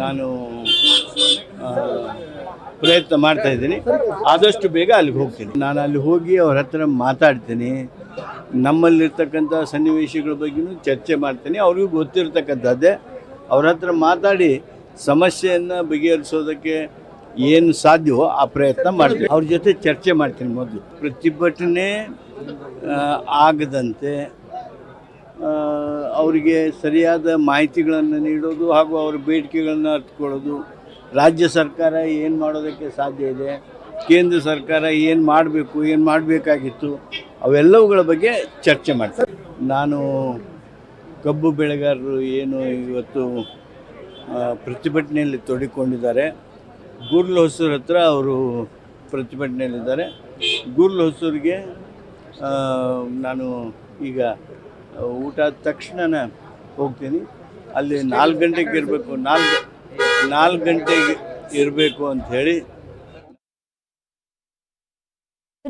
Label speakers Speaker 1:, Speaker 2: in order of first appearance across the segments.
Speaker 1: ನಾನು ಪ್ರಯತ್ನ ಮಾಡ್ತಾ ಇದ್ದೀನಿ. ಆದಷ್ಟು ಬೇಗ ಅಲ್ಲಿಗೆ ಹೋಗ್ತೀನಿ. ನಾನು ಅಲ್ಲಿ ಹೋಗಿ ಅವ್ರ ಹತ್ರ ಮಾತಾಡ್ತೀನಿ. ನಮ್ಮಲ್ಲಿರ್ತಕ್ಕಂಥ ಸನ್ನಿವೇಶಗಳ ಬಗ್ಗೆಯೂ ಚರ್ಚೆ ಮಾಡ್ತೀನಿ. ಅವ್ರಿಗೂ ಗೊತ್ತಿರ್ತಕ್ಕಂಥದ್ದೇ. ಅವ್ರ ಹತ್ರ ಮಾತಾಡಿ ಸಮಸ್ಯೆಯನ್ನು ಬಗೆಹರಿಸೋದಕ್ಕೆ ಏನು ಸಾಧ್ಯವೋ ಆ ಪ್ರಯತ್ನ ಮಾಡ್ತೀನಿ. ಅವ್ರ ಜೊತೆ ಚರ್ಚೆ ಮಾಡ್ತೀನಿ ಮೊದಲು. ಪ್ರತಿಭಟನೆ ಆಗದಂತೆ ಅವರಿಗೆ ಸರಿಯಾದ ಮಾಹಿತಿಗಳನ್ನು ನೀಡೋದು ಹಾಗೂ ಅವರ ಬೇಡಿಕೆಗಳನ್ನು ಅರ್ಥಕೊಳ್ಳೋದು ರಾಜ್ಯ ಸರ್ಕಾರ ಏನು ಮಾಡೋದಕ್ಕೆ ಸಾಧ್ಯ ಇದೆ? ಕೇಂದ್ರ ಸರ್ಕಾರ ಏನು ಮಾಡಬೇಕು, ಏನು ಮಾಡಬೇಕಾಗಿತ್ತು? ಅವೆಲ್ಲವುಗಳ ಬಗ್ಗೆ ಚರ್ಚೆ ಮಾಡ್ತಾರೆ. ನಾನು ಕಬ್ಬು ಬೆಳೆಗಾರರು ಏನು ಇವತ್ತು ಪ್ರತಿಭಟನೆಯಲ್ಲಿ ತೊಡಿಕೊಂಡಿದ್ದಾರೆ ಗೂರ್ಲ್ ಹೊಸೂರ್ ಹತ್ರ ಅವರು ಪ್ರತಿಭಟನೆಯಲ್ಲಿದ್ದಾರೆ. ಗುರ್ಲ್ ಹೊಸೂರಿಗೆ ನಾನು ಈಗ ಊಟ ಆದ ತಕ್ಷಣ ಹೋಗ್ತೀನಿ. ಅಲ್ಲಿ ನಾಲ್ಕು ಗಂಟೆಗೆ ಇರಬೇಕು. ನಾಲ್ಕು ನಾಲ್ಕು ಗಂಟೆಗೆ ಇರಬೇಕು ಅಂತ ಹೇಳಿ.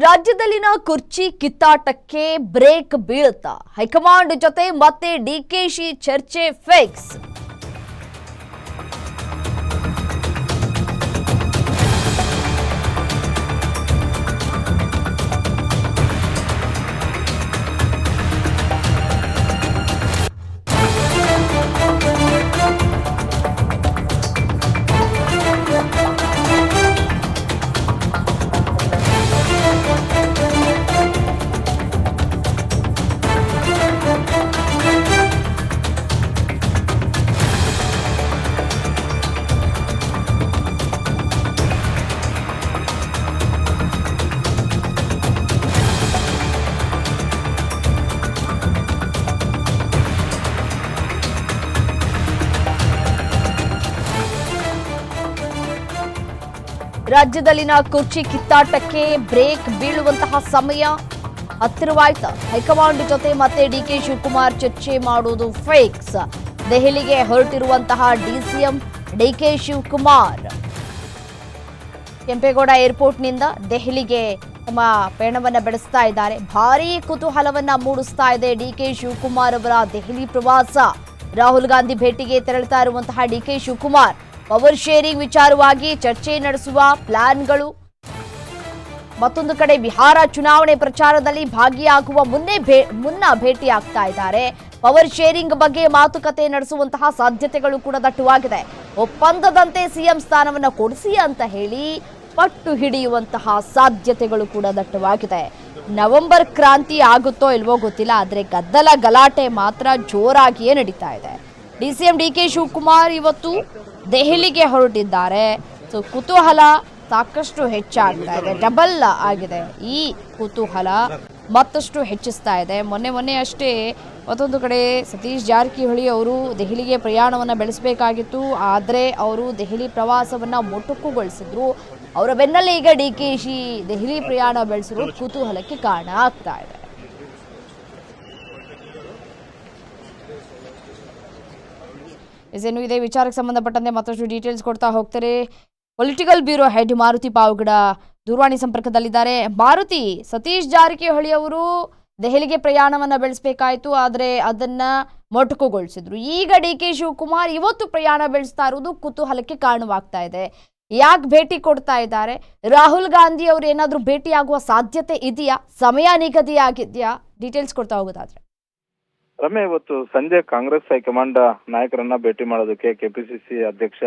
Speaker 2: ರಾಜ್ಯದಲ್ಲಿನ ಕುರ್ಚಿ ಕಿತ್ತಾಟಕ್ಕೆ ಬ್ರೇಕ್ ಬೀಳುತ್ತಾ? ಹೈಕಮಾಂಡ್ ಜೊತೆ ಮತ್ತೆ ಡಿಕೆಶಿ ಚರ್ಚೆ ಫಿಕ್ಸ್. ರಾಜ್ಯದಲ್ಲಿನ ಕುರ್ಚಿ ಕಿತ್ತಾಟಕ್ಕೆ ಬ್ರೇಕ್ ಬೀಳುವಂತಹ ಸಮಯ ಹತ್ತಿರವಾಯ್ತ. ಹೈಕಮಾಂಡ್ ಜೊತೆ ಮತ್ತೆ ಡಿಕೆ ಶಿವಕುಮಾರ್ ಚರ್ಚೆ ಮಾಡುವುದು ಫೇಕ್ಸ್. ದೆಹಲಿಗೆ ಹೊರಟಿರುವಂತಹ ಡಿಸಿಎಂ ಡಿಕೆ ಶಿವಕುಮಾರ್. ಕೆಂಪೇಗೌಡ ಏರ್ಪೋರ್ಟ್ನಿಂದ ದೆಹಲಿಗೆ ತಮ್ಮ ಪಯಣವನ್ನ ಬೆಳೆಸ್ತಾ ಇದ್ದಾರೆ. ಭಾರೀ ಕುತೂಹಲವನ್ನ ಮೂಡಿಸ್ತಾ ಇದೆ ಡಿಕೆ ಶಿವಕುಮಾರ್ ಅವರ ದೆಹಲಿ ಪ್ರವಾಸ. ರಾಹುಲ್ ಗಾಂಧಿ ಭೇಟಿಗೆ ತೆರಳುತ್ತಾ ಇರುವಂತಹ ಡಿಕೆ ಶಿವಕುಮಾರ್ ಪವರ್ ಶೇರಿಂಗ್ ವಿಚಾರವಾಗಿ ಚರ್ಚೆ ನಡೆಸುವ ಪ್ಲಾನ್ಗಳು. ಮತ್ತೊಂದು ಕಡೆ ಬಿಹಾರ ಚುನಾವಣೆ ಪ್ರಚಾರದಲ್ಲಿ ಭಾಗಿಯಾಗುವ ಮುನ್ನೆ ಮುನ್ನ ಭೇಟಿಯಾಗ್ತಾ ಇದ್ದಾರೆ. ಪವರ್ ಶೇರಿಂಗ್ ಬಗ್ಗೆ ಮಾತುಕತೆ ನಡೆಸುವಂತಹ ಸಾಧ್ಯತೆಗಳು ಕೂಡ ದಟ್ಟವಾಗಿದೆ. ಒಪ್ಪಂದದಂತೆ ಸಿಎಂ ಸ್ಥಾನವನ್ನು ಕೊಡಿಸಿ ಅಂತ ಹೇಳಿ ಪಟ್ಟು ಹಿಡಿಯುವಂತಹ ಸಾಧ್ಯತೆಗಳು ಕೂಡ ದಟ್ಟವಾಗಿದೆ. ನವೆಂಬರ್ ಕ್ರಾಂತಿ ಆಗುತ್ತೋ ಇಲ್ವೋ ಗೊತ್ತಿಲ್ಲ, ಆದರೆ ಗದ್ದಲ ಗಲಾಟೆ ಮಾತ್ರ ಜೋರಾಗಿಯೇ ನಡೀತಾ ಇದೆ. ಡಿಸಿಎಂ ಡಿ ಕೆ ಶಿವಕುಮಾರ್ ಇವತ್ತು ದೆಹಲಿಗೆ ಹೊರಟಿದ್ದಾರೆ. ಸೊ ಕುತೂಹಲ ಸಾಕಷ್ಟು ಹೆಚ್ಚಾಗ್ತಾ ಇದೆ. ಡಬಲ್ ಆಗಿದೆ. ಈ ಕುತೂಹಲ ಮತ್ತಷ್ಟು ಹೆಚ್ಚಿಸ್ತಾ ಇದೆ. ಮೊನ್ನೆ ಮೊನ್ನೆ ಅಷ್ಟೇ ಮತ್ತೊಂದು ಕಡೆ ಸತೀಶ್ ಜಾರಕಿಹೊಳಿ ಅವರು ದೆಹಲಿಗೆ ಪ್ರಯಾಣವನ್ನು ಬೆಳೆಸಬೇಕಾಗಿತ್ತು. ಆದರೆ ಅವರು ದೆಹಲಿ ಪ್ರವಾಸವನ್ನು ಮೊಟಕುಗೊಳಿಸಿದ್ರು. ಅವರ ಬೆನ್ನಲ್ಲೇ ಈಗ ಡಿ ಕೆ ಶಿ ದೆಹಲಿ ಪ್ರಯಾಣ ಬೆಳೆಸಿರೋದು ಕುತೂಹಲಕ್ಕೆ ಕಾರಣ ಆಗ್ತಾ ಇದೆ. ಇನ್ನು ಇದೇ? ವಿಚಾರಕ್ಕೆ ಸಂಬಂಧಪಟ್ಟಂತೆ ಮತ್ತಷ್ಟು ಡೀಟೇಲ್ಸ್ ಕೊಡ್ತಾ ಹೋಗ್ತಾರೆ political bureau head Maruti Pavagada ದೂರವಾಣಿ ಸಂಪರ್ಕದಲ್ಲಿದ್ದಾರೆ. ಮಾರುತಿ, ಸತೀಶ್ ಜಾರಕಿಹೊಳಿ ಅವರು ದೆಹಲಿಗೆ ಪ್ರಯಾಣವನ್ನ ಬೆಳೆಸಬೇಕಾಯಿತು, ಆದರೆ ಅದನ್ನ ಮೊಟಕುಗೊಳಿಸಿದ್ರು. ಈಗ ಡಿ ಕೆ ಶಿವಕುಮಾರ್ ಇವತ್ತು ಪ್ರಯಾಣ ಬೆಳೆಸ್ತಾ ಇರುವುದು ಕುತೂಹಲಕ್ಕೆ ಕಾರಣವಾಗ್ತಾ ಇದೆ. ಯಾಕೆ ಭೇಟಿ ಕೊಡ್ತಾ ಇದ್ದಾರೆ? ರಾಹುಲ್ ಗಾಂಧಿ ಅವರು ಏನಾದರೂ ಭೇಟಿಯಾಗುವ ಸಾಧ್ಯತೆ ಇದೆಯಾ? ಸಮಯ ನಿಗದಿಯಾಗಿದೆಯಾ? ಡೀಟೇಲ್ಸ್ ಕೊಡ್ತಾ ಹೋಗೋದಾದ್ರೆ.
Speaker 3: ರಮ್ಯ, ಇವತ್ತು ಸಂಜೆ ಕಾಂಗ್ರೆಸ್ ಹೈಕಮಾಂಡ್ ನಾಯಕರನ್ನ ಭೇಟಿ ಮಾಡೋದಕ್ಕೆ ಕೆಪಿಸಿಸಿ ಅಧ್ಯಕ್ಷ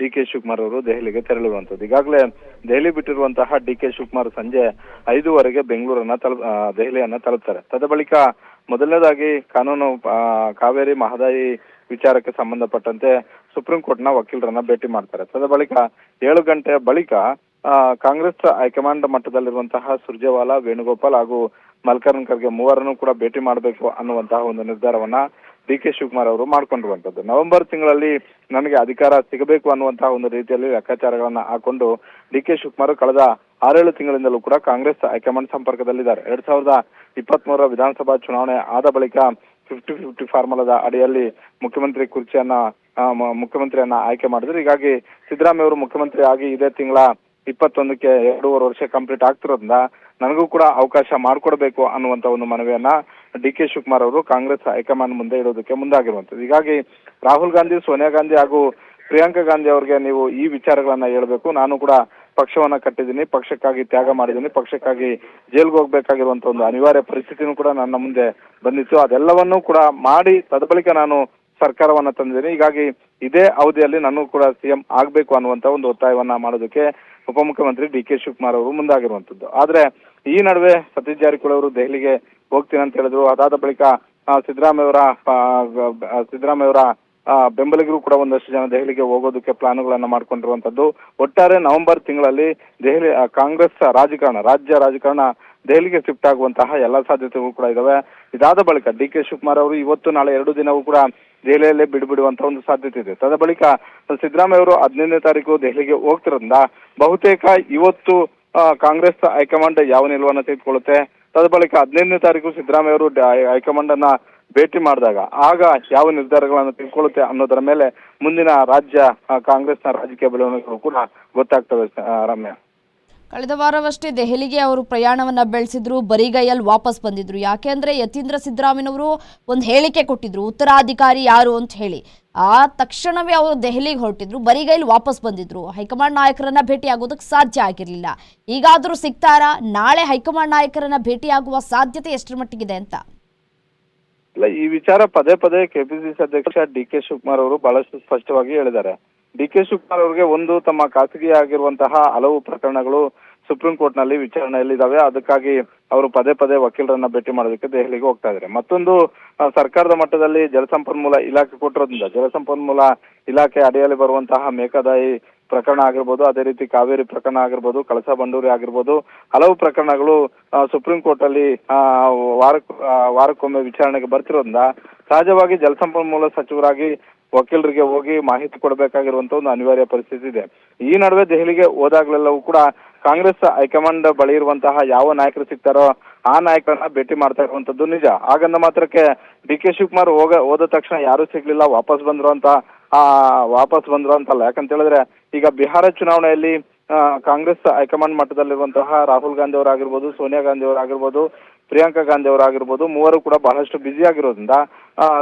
Speaker 3: ಡಿ ಕೆ ಶಿವಕುಮಾರ್ ಅವರು ದೆಹಲಿಗೆ ತೆರಳುವಂತದ್ದು ಈಗಾಗಲೇ ದೆಹಲಿ ಬಿಟ್ಟಿರುವಂತಹ ಡಿ ಕೆ ಶಿವಕುಮಾರ್ ಸಂಜೆ ಐದೂವರೆಗೆ ಬೆಂಗಳೂರನ್ನ ತಲ ದೆಹಲಿಯನ್ನ ತಲುಪ್ತಾರೆ. ತದ ಬಳಿಕ ಮೊದಲನೇದಾಗಿ ಕಾನೂನು ಕಾವೇರಿ ಮಹದಾಯಿ ವಿಚಾರಕ್ಕೆ ಸಂಬಂಧಪಟ್ಟಂತೆ ಸುಪ್ರೀಂ ಕೋರ್ಟ್ನ ವಕೀಲರನ್ನ ಭೇಟಿ ಮಾಡ್ತಾರೆ. ತದ ಬಳಿಕ ಏಳು ಗಂಟೆ ಬಳಿಕ ಕಾಂಗ್ರೆಸ್ ಹೈಕಮಾಂಡ್ ಮಟ್ಟದಲ್ಲಿರುವಂತಹ ಸುರ್ಜೇವಾಲಾ, ವೇಣುಗೋಪಾಲ್ ಹಾಗೂ ಮಲ್ಕರ್ನ್ ಖರ್ಗೆ ಮೂವರನ್ನು ಕೂಡ ಭೇಟಿ ಮಾಡಬೇಕು ಅನ್ನುವಂತಹ ಒಂದು ನಿರ್ಧಾರವನ್ನ ಡಿ ಕೆ ಶಿವಕುಮಾರ್ ಅವರು ಮಾಡ್ಕೊಂಡಿರುವಂತದ್ದು ನವೆಂಬರ್ ತಿಂಗಳಲ್ಲಿ ನನಗೆ ಅಧಿಕಾರ ಸಿಗಬೇಕು ಅನ್ನುವಂತಹ ಒಂದು ರೀತಿಯಲ್ಲಿ ಲೆಕ್ಕಾಚಾರಗಳನ್ನ ಹಾಕೊಂಡು ಡಿ ಕೆ ಶಿವಕುಮಾರ್ ಕಳೆದ ಆರೇಳು ತಿಂಗಳಿಂದಲೂ ಕೂಡ ಕಾಂಗ್ರೆಸ್ ಹೈಕಮಾಂಡ್ ಸಂಪರ್ಕದಲ್ಲಿದ್ದಾರೆ. ಎರಡ್ ಸಾವಿರದ ಇಪ್ಪತ್ಮೂರರ ವಿಧಾನಸಭಾ ಚುನಾವಣೆ ಆದ ಬಳಿಕ ಫಿಫ್ಟಿ ಫಿಫ್ಟಿ ಫಾರ್ಮುಲಾದ ಅಡಿಯಲ್ಲಿ ಮುಖ್ಯಮಂತ್ರಿ ಕುರ್ಚಿಯನ್ನ ಮುಖ್ಯಮಂತ್ರಿಯನ್ನ ಆಯ್ಕೆ ಮಾಡಿದ್ರು. ಹೀಗಾಗಿ ಸಿದ್ದರಾಮಯ್ಯ ಅವರು ಮುಖ್ಯಮಂತ್ರಿ ಆಗಿ ಇದೇ ತಿಂಗಳ ಇಪ್ಪತ್ತೊಂದಕ್ಕೆ ಎರಡೂವರೆ ವರ್ಷ ಕಂಪ್ಲೀಟ್ ಆಗ್ತಿರೋದ್ರಿಂದ ನನಗೂ ಕೂಡ ಅವಕಾಶ ಮಾಡಿಕೊಡ್ಬೇಕು ಅನ್ನುವಂತ ಒಂದು ಮನವಿಯನ್ನ ಡಿ ಕೆ ಶಿವಕುಮಾರ್ ಅವರು ಕಾಂಗ್ರೆಸ್ ಹೈಕಮಾಂಡ್ ಮುಂದೆ ಇಡೋದಕ್ಕೆ ಮುಂದಾಗಿರುವಂತದ್ದು ಹೀಗಾಗಿ ರಾಹುಲ್ ಗಾಂಧಿ, ಸೋನಿಯಾ ಗಾಂಧಿ ಹಾಗೂ ಪ್ರಿಯಾಂಕಾ ಗಾಂಧಿ ಅವರಿಗೆ ನೀವು ಈ ವಿಚಾರಗಳನ್ನ ಹೇಳ್ಬೇಕು. ನಾನು ಕೂಡ ಪಕ್ಷವನ್ನ ಕಟ್ಟಿದ್ದೀನಿ, ಪಕ್ಷಕ್ಕಾಗಿ ತ್ಯಾಗ ಮಾಡಿದ್ದೀನಿ, ಪಕ್ಷಕ್ಕಾಗಿ ಜೈಲ್ಗೆ ಹೋಗ್ಬೇಕಾಗಿರುವಂತ ಒಂದು ಅನಿವಾರ್ಯ ಪರಿಸ್ಥಿತಿನೂ ಕೂಡ ನನ್ನ ಮುಂದೆ ಬಂದಿತ್ತು. ಅದೆಲ್ಲವನ್ನೂ ಕೂಡ ಮಾಡಿ ತದಬಳಿಕ ನಾನು ಸರ್ಕಾರವನ್ನ ತಂದಿದ್ದೀನಿ. ಹೀಗಾಗಿ ಇದೇ ಅವಧಿಯಲ್ಲಿ ನಾನು ಕೂಡ ಸಿಎಂ ಆಗ್ಬೇಕು ಅನ್ನುವಂತ ಒಂದು ಒತ್ತಾಯವನ್ನ ಮಾಡೋದಕ್ಕೆ ಉಪಮುಖ್ಯಮಂತ್ರಿ ಡಿ ಕೆ ಶಿವಕುಮಾರ್ ಅವರು ಮುಂದಾಗಿರುವಂತದ್ದು ಆದ್ರೆ ಈ ನಡುವೆ ಸತೀಶ್ ಜಾರಕಿಹೊಳಿ ಅವರು ದೆಹಲಿಗೆ ಹೋಗ್ತೀನಿ ಅಂತ ಹೇಳಿದ್ರು. ಅದಾದ ಬಳಿಕ ಸಿದ್ದರಾಮಯ್ಯ ಅವರ ಸಿದ್ದರಾಮಯ್ಯ ಅವರ ಬೆಂಬಲಿಗರು ಕೂಡ ಒಂದಷ್ಟು ಜನ ದೆಹಲಿಗೆ ಹೋಗೋದಕ್ಕೆ ಪ್ಲಾನ್ಗಳನ್ನ ಮಾಡ್ಕೊಂಡಿರುವಂತದ್ದು ಒಟ್ಟಾರೆ ನವೆಂಬರ್ ತಿಂಗಳಲ್ಲಿ ದೆಹಲಿ ಕಾಂಗ್ರೆಸ್ ರಾಜಕಾರಣ, ರಾಜ್ಯ ರಾಜಕಾರಣ ದೆಹಲಿಗೆ ಶಿಫ್ಟ್ ಆಗುವಂತಹ ಎಲ್ಲ ಸಾಧ್ಯತೆಗಳು ಕೂಡ ಇದಾವೆ. ಇದಾದ ಬಳಿಕ ಡಿ ಕೆ ಶಿವಕುಮಾರ್ ಅವರು ಇವತ್ತು ನಾಳೆ ಎರಡು ದಿನವೂ ಕೂಡ ದೆಹಲಿಯಲ್ಲೇ ಬಿಡುಬಿಡುವಂತ ಒಂದು ಸಾಧ್ಯತೆ ಇದೆ. ತದ ಬಳಿಕ ಸಿದ್ದರಾಮಯ್ಯ ಅವರು ಹದಿನೈದನೇ ತಾರೀಕು ದೆಹಲಿಗೆ ಹೋಗ್ತಿರೋದ್ರಿಂದ ಬಹುತೇಕ ಇವತ್ತು ಕಾಂಗ್ರೆಸ್ ಹೈಕಮಾಂಡ್ ಯಾವ ನಿಲುವನ್ನ ತೆಗೆದುಕೊಳ್ಳುತ್ತೆ? ತದ ಬಳಿಕ ಹದಿನೈದನೇ ತಾರೀಕು ಸಿದ್ದರಾಮಯ್ಯ ಅವರು ಹೈಕಮಾಂಡ್ ಅನ್ನ ಭೇಟಿ ಮಾಡಿದಾಗ ಆಗ ಯಾವ ನಿರ್ಧಾರಗಳನ್ನು ತೆಗೆದುಕೊಳ್ಳುತ್ತೆ ಅನ್ನೋದರ ಮೇಲೆ ಮುಂದಿನ ರಾಜ್ಯ ಕಾಂಗ್ರೆಸ್ನ ರಾಜಕೀಯ ಬೆಳವಣಿಗೆಗಳು ಕೂಡ ಗೊತ್ತಾಗ್ತವೆ ರಮ್ಯಾ.
Speaker 2: ಕಳೆದ ವಾರವಷ್ಟೇ ದೆಹಲಿಗೆ ಅವರು ಪ್ರಯಾಣವನ್ನ ಬೆಳೆಸಿದ್ರು, ಬರಿಗೈಯಲ್ಲಿ ವಾಪಸ್ ಬಂದಿದ್ರು. ಯಾಕೆಂದ್ರೆ ಯತೀಂದ್ರ ಸಿದ್ದರಾಮಯ್ಯನವರು ಒಂದು ಹೇಳಿಕೆ ಕೊಟ್ಟಿದ್ರು, ಉತ್ತರಾಧಿಕಾರಿ ಯಾರು ಅಂತ ಹೇಳಿ. ಆ ತಕ್ಷಣವೇ ಅವರು ದೆಹಲಿಗೆ ಹೊರಟಿದ್ರು, ಬರಿಗೈಲಿ ವಾಪಸ್ ಬಂದಿದ್ರು. ಹೈಕಮಾಂಡ್ ನಾಯಕರನ್ನ ಭೇಟಿ ಆಗೋದಕ್ಕೆ ಸಾಧ್ಯ ಆಗಿರಲಿಲ್ಲ. ಈಗಾದರೂ ಸಿಗ್ತಾರಾ? ನಾಳೆ ಹೈಕಮಾಂಡ್ ನಾಯಕರನ್ನ ಭೇಟಿ ಆಗುವ ಸಾಧ್ಯತೆ ಎಷ್ಟರ ಮಟ್ಟಿಗಿದೆ ಅಂತ?
Speaker 3: ಇಲ್ಲ, ಈ ವಿಚಾರ ಪದೇ ಪದೇ ಕೆಪಿಸಿಸಿ ಅಧ್ಯಕ್ಷ ಡಿ ಕೆ ಶಿವಕುಮಾರ್ ಅವರು ಬಹಳಷ್ಟು ಸ್ಪಷ್ಟವಾಗಿ ಹೇಳಿದ್ದಾರೆ. ಡಿ ಕೆ ಶಿವಕುಮಾರ್ ಅವರಿಗೆ ಒಂದು ತಮ್ಮ ಖಾಸಗಿ ಆಗಿರುವಂತಹ ಹಲವು ಪ್ರಕರಣಗಳು ಸುಪ್ರೀಂ ಕೋರ್ಟ್ನಲ್ಲಿ ವಿಚಾರಣೆಯಲ್ಲಿದ್ದಾವೆ ಅದಕ್ಕಾಗಿ ಅವರು ಪದೇ ಪದೇ ವಕೀಲರನ್ನ ಭೇಟಿ ಮಾಡೋದಕ್ಕೆ ದೆಹಲಿಗೆ ಹೋಗ್ತಾ ಇದ್ದಾರೆ. ಮತ್ತೊಂದು ಸರ್ಕಾರದ ಮಟ್ಟದಲ್ಲಿ ಜಲಸಂಪನ್ಮೂಲ ಇಲಾಖೆ ಕೊಟ್ಟಿರೋದ್ರಿಂದ ಜಲಸಂಪನ್ಮೂಲ ಇಲಾಖೆ ಅಡಿಯಲ್ಲಿ ಬರುವಂತಹ ಮೇಕದಾಯಿ ಪ್ರಕರಣ ಆಗಿರ್ಬೋದು, ಅದೇ ರೀತಿ ಕಾವೇರಿ ಪ್ರಕರಣ ಆಗಿರ್ಬೋದು, ಕಳಸಾ ಬಂಡೂರಿ ಆಗಿರ್ಬೋದು, ಹಲವು ಪ್ರಕರಣಗಳು ಸುಪ್ರೀಂ ಕೋರ್ಟ್ ಅಲ್ಲಿ ವಾರಕ್ಕೊಮ್ಮೆ ವಿಚಾರಣೆಗೆ ಬರ್ತಿರೋದ್ರಿಂದ, ಸಹಜವಾಗಿ ಜಲಸಂಪನ್ಮೂಲ ಸಚಿವರಾಗಿ ವಕೀಲರಿಗೆ ಹೋಗಿ ಮಾಹಿತಿ ಕೊಡಬೇಕಾಗಿರುವಂತ ಒಂದು ಅನಿವಾರ್ಯ ಪರಿಸ್ಥಿತಿ ಇದೆ. ಈ ನಡುವೆ ದೆಹಲಿಗೆ ಹೋದಾಗಲೆಲ್ಲವೂ ಕೂಡ ಕಾಂಗ್ರೆಸ್ ಹೈಕಮಾಂಡ್ ಬಳಿ ಇರುವಂತಹ ಯಾವ ನಾಯಕರು ಸಿಗ್ತಾರೋ ಆ ನಾಯಕರನ್ನ ಭೇಟಿ ಮಾಡ್ತಾ ಇರುವಂತದ್ದು ನಿಜ. ಹಾಗಂದ ಮಾತ್ರಕ್ಕೆ ಡಿ ಕೆ ಶಿವಕುಮಾರ್ ಹೋಗ, ಹೋದ ತಕ್ಷಣ ಯಾರು ಸಿಗ್ಲಿಲ್ಲ, ವಾಪಸ್ ಬಂದ್ರು ಅಂತ, ಆ, ವಾಪಸ್ ಬಂದ್ರು ಅಂತಲ್ಲ. ಯಾಕಂತ ಹೇಳಿದ್ರೆ ಈಗ ಬಿಹಾರ ಚುನಾವಣೆಯಲ್ಲಿ ಕಾಂಗ್ರೆಸ್ ಹೈಕಮಾಂಡ್ ಮಟ್ಟದಲ್ಲಿರುವಂತಹ ರಾಹುಲ್ ಗಾಂಧಿ ಅವರಾಗಿರ್ಬೋದು, ಸೋನಿಯಾ ಗಾಂಧಿ ಅವರಾಗಿರ್ಬೋದು ಪ್ರಿಯಾಂಕಾ ಗಾಂಧಿ ಅವರಾಗಿರ್ಬೋದು ಮೂವರು ಕೂಡ ಬಹಳಷ್ಟು ಬ್ಯುಸಿ ಆಗಿರೋದ್ರಿಂದ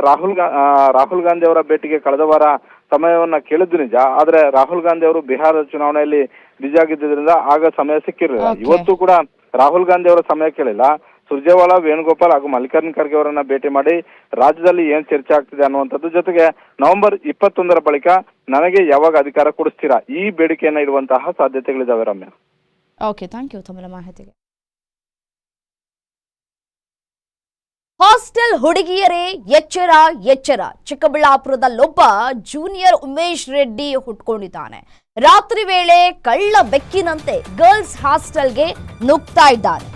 Speaker 3: ರಾಹುಲ್ ಗಾ- ರಾಹುಲ್ ಗಾಂಧಿ ಅವರ ಭೇಟಿಗೆ ಕಳೆದ ವಾರ ಸಮಯವನ್ನ ಕೇಳಿದ್ದು ನಿಜ ಆದ್ರೆ ರಾಹುಲ್ ಗಾಂಧಿ ಅವರು ಬಿಹಾರ ಚುನಾವಣೆಯಲ್ಲಿ ಬ್ಯುಸಿ ಆಗಿದ್ದರಿಂದ ಆಗ ಸಮಯ ಸಿಕ್ಕಿರಲಿಲ್ಲ. ಇವತ್ತು ಕೂಡ ರಾಹುಲ್ ಗಾಂಧಿ ಅವರ ಸಮಯ ಕೇಳಿಲ್ಲ. ಸುರ್ಜೇವಾಲಾ ವೇಣುಗೋಪಾಲ್ ಹಾಗೂ ಮಲ್ಲಿಕಾರ್ಜುನ್ ಖರ್ಗೆ ಅವರನ್ನ ಭೇಟಿ ಮಾಡಿ ರಾಜ್ಯದಲ್ಲಿ ಏನ್ ಚರ್ಚೆ ಆಗ್ತಿದೆ ಅನ್ನುವಂಥದ್ದು. ಜೊತೆಗೆ ನವೆಂಬರ್ ಇಪ್ಪತ್ತೊಂದರ ಬಳಿಕ ನನಗೆ ಯಾವಾಗ ಅಧಿಕಾರ ಕೊಡಿಸ್ತೀರಾ? ಈ ಬೇಡಿಕೆಯನ್ನ ಇಡುವಂತಹ ಸಾಧ್ಯತೆಗಳಿದಾವೆ ರಮ್ಯಾ.
Speaker 2: ಓಕೆ ಥ್ಯಾಂಕ್ ಯು ತಮ್ಮ ಮಾಹಿತಿಗೆ. ಹಾಸ್ಟೆಲ್ ಹುಡುಗಿಯರೇ, ಎಚ್ಚರ ಎಚ್ಚರ. ಚಿಕ್ಕಬಳ್ಳಾಪುರದಲ್ಲೊಬ್ಬ ಜೂನಿಯರ್ ಉಮೇಶ್ ರೆಡ್ಡಿ ಹುಟ್ಕೊಂಡಿದ್ದಾನೆ. ರಾತ್ರಿ ವೇಳೆ ಕಳ್ಳ ಬೆಕ್ಕಿನಂತೆ ಗರ್ಲ್ಸ್ ಹಾಸ್ಟೆಲ್ಗೆ ನುಗ್ತಾ ಇದ್ದಾನೆ.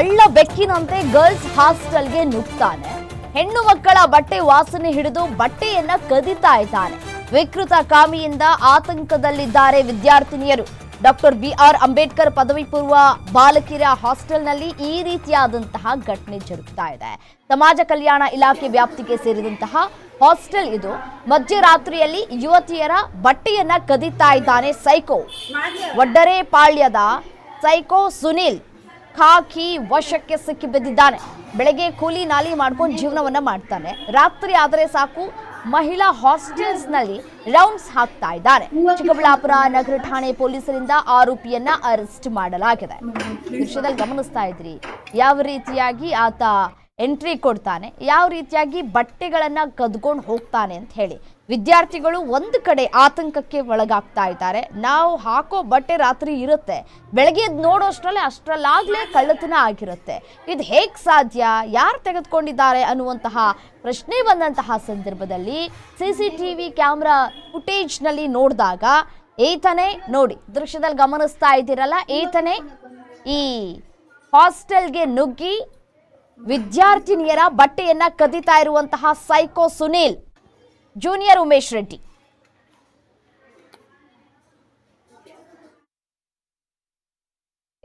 Speaker 2: ಕಳ್ಳ ಬೆಕ್ಕಿನಂತೆ ಗರ್ಲ್ಸ್ ಹಾಸ್ಟೆಲ್ಗೆ ನುಗ್ತಾನೆ. ಹೆಣ್ಣು ಮಕ್ಕಳ ಬಟ್ಟೆ ವಾಸನೆ ಹಿಡಿದು ಬಟ್ಟೆಯನ್ನ ಕದಿತಾ ಇದ್ದಾನೆ. ವಿಕೃತ ಕಾಮಿಯಿಂದ ಆತಂಕದಲ್ಲಿದ್ದಾರೆ ವಿದ್ಯಾರ್ಥಿನಿಯರು. ಡಾಕ್ಟರ್ ಬಿ ಆರ್ ಅಂಬೇಡ್ಕರ್ ಪದವಿ ಪೂರ್ವ ಬಾಲಕಿಯರ ಹಾಸ್ಟೆಲ್ನಲ್ಲಿ ಈ ರೀತಿಯಾದಂತಹ ಘಟನೆ ಜರುಗ್ತಾ ಇದೆ. ಸಮಾಜ ಕಲ್ಯಾಣ ಇಲಾಖೆ ವ್ಯಾಪ್ತಿಗೆ ಸೇರಿದಂತಹ ಹಾಸ್ಟೆಲ್ ಇದು. ಮಧ್ಯರಾತ್ರಿಯಲ್ಲಿ ಯುವತಿಯರ ಬಟ್ಟೆಯನ್ನ ಕದಿತಾ ಇದ್ದಾನೆ ಸೈಕೋ. ಒಡ್ಡರೆ ಪಾಳ್ಯದ ಸೈಕೋ ಸುನಿಲ್. ಖಾಕಿ ವಶಕ್ಕೆ ಸಿಕ್ಕಿ ಬಿದ್ದಿದ್ದಾನೆ. ಬೆಳಗ್ಗೆ ಕೂಲಿ ನಾಲಿ ಮಾಡ್ಕೊಂಡು ಜೀವನವನ್ನ ಮಾಡ್ತಾನೆ. ರಾತ್ರಿ ಆದರೆ ಸಾಕು, ಮಹಿಳಾ ಹಾಸ್ಟೆಲ್ಸ್ನಲ್ಲಿ ರೌಂಡ್ಸ್ ಹಾಕ್ತಾ ಇದ್ದಾನೆ. ಚಿಕ್ಕಬಳ್ಳಾಪುರ ನಗರ ಠಾಣೆ ಪೊಲೀಸರಿಂದ ಆರೋಪಿಯನ್ನ ಅರೆಸ್ಟ್ ಮಾಡಲಾಗಿದೆ. ದೃಶ್ಯದಲ್ಲಿ ಗಮನಿಸ್ತಾ ಇದ್ರಿ, ಯಾವ ರೀತಿಯಾಗಿ ಆತ ಎಂಟ್ರಿ ಕೊಡ್ತಾನೆ, ಯಾವ ರೀತಿಯಾಗಿ ಬಟ್ಟೆಗಳನ್ನ ಕದ್ಕೊಂಡು ಹೋಗ್ತಾನೆ ಅಂತ ಹೇಳಿ. ವಿದ್ಯಾರ್ಥಿಗಳು ಒಂದು ಕಡೆ ಆತಂಕಕ್ಕೆ ಒಳಗಾಗ್ತಾ ಇದ್ದಾರೆ. ನಾವು ಹಾಕೋ ಬಟ್ಟೆ ರಾತ್ರಿ ಇರುತ್ತೆ. ಬೆಳಗ್ಗೆ ನೋಡೋಷ್ಟರಲ್ಲೇ ಅಷ್ಟರಲ್ಲಾಗಲೇ ಕಳ್ಳತನ ಆಗಿರುತ್ತೆ. ಇದು ಹೇಗೆ ಸಾಧ್ಯ? ಯಾರು ತೆಗೆದುಕೊಂಡಿದ್ದಾರೆ ಅನ್ನುವಂತಹ ಪ್ರಶ್ನೆ ಬಂದಂತಹ ಸಂದರ್ಭದಲ್ಲಿ C C T V camera ಫುಟೇಜ್ನಲ್ಲಿ ನೋಡಿದಾಗ ಈತನೇ ನೋಡಿ, ದೃಶ್ಯದಲ್ಲಿ ಗಮನಿಸ್ತಾ ಇದ್ದೀರಲ್ಲ ಈತನೇ ಈ ಹಾಸ್ಟೆಲ್ಗೆ ನುಗ್ಗಿ ವಿದ್ಯಾರ್ಥಿನಿಯರ ಬಟ್ಟೆಯನ್ನ ಕದಿತಾ ಇರುವಂತಹ psycho Sunil. Junior Umesh Reddy.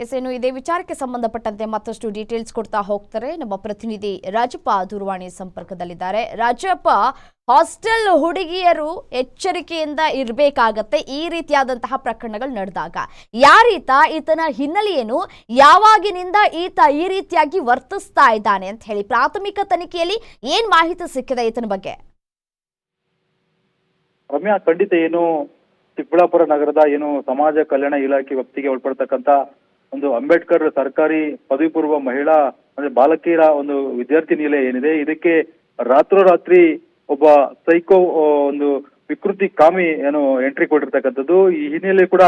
Speaker 2: Yes ಇದೇ ವಿಚಾರಕ್ಕೆ ಸಂಬಂಧಪಟ್ಟಂತೆ ಮತ್ತಷ್ಟು ಡೀಟೇಲ್ಸ್ ಕೊಡ್ತಾ ಹೋಗ್ತಾರೆ. ನಮ್ಮ ಪ್ರತಿನಿಧಿ ರಾಜಪ್ಪ ದೂರವಾಣಿ ಸಂಪರ್ಕದಲ್ಲಿದ್ದಾರೆ. ರಾಜಪ್ಪ ಹಾಸ್ಟೆಲ್ ಹುಡುಗಿಯರು ಎಚ್ಚರಿಕೆಯಿಂದ ಇರಬೇಕಾಗತ್ತೆ. ಈ ರೀತಿಯಾದಂತಹ ಪ್ರಕರಣಗಳು ನಡೆದಾಗ ಯಾರೀತ, ಈತನ ಹಿನ್ನೆಲೆ ಏನು, ಯಾವಾಗಿನಿಂದ ಈತ ಈ ರೀತಿಯಾಗಿ ವರ್ತಿಸ್ತಾ ಇದ್ದಾನೆ ಅಂತ ಹೇಳಿ ಪ್ರಾಥಮಿಕ ತನಿಖೆಯಲ್ಲಿ ಏನ್ ಮಾಹಿತಿ ಸಿಕ್ಕಿದೆ ಈತನ ಬಗ್ಗೆ?
Speaker 4: ರಮ್ಯಾ, ಖಂಡಿತ ಏನು ಚಿಕ್ಕಬಳ್ಳಾಪುರ ನಗರದ ಏನು ಸಮಾಜ ಕಲ್ಯಾಣ ಇಲಾಖೆ ವ್ಯಾಪ್ತಿಗೆ ಒಳಪಡ್ತಕ್ಕಂತ ಒಂದು ಅಂಬೇಡ್ಕರ್ ಸರ್ಕಾರಿ ಪದವಿ ಪೂರ್ವ ಮಹಿಳಾ, ಅಂದ್ರೆ ಬಾಲಕಿಯರ ಒಂದು ವಿದ್ಯಾರ್ಥಿ ನಿಲಯ ಏನಿದೆ, ಇದಕ್ಕೆ ರಾತ್ರೋರಾತ್ರಿ ಒಬ್ಬ ಸೈಕೋ ಒಂದು ವಿಕೃತಿ ಕಾಮಿ ಏನು ಎಂಟ್ರಿ ಕೊಟ್ಟಿರ್ತಕ್ಕಂಥದ್ದು. ಈ ಹಿನ್ನೆಲೆ ಕೂಡ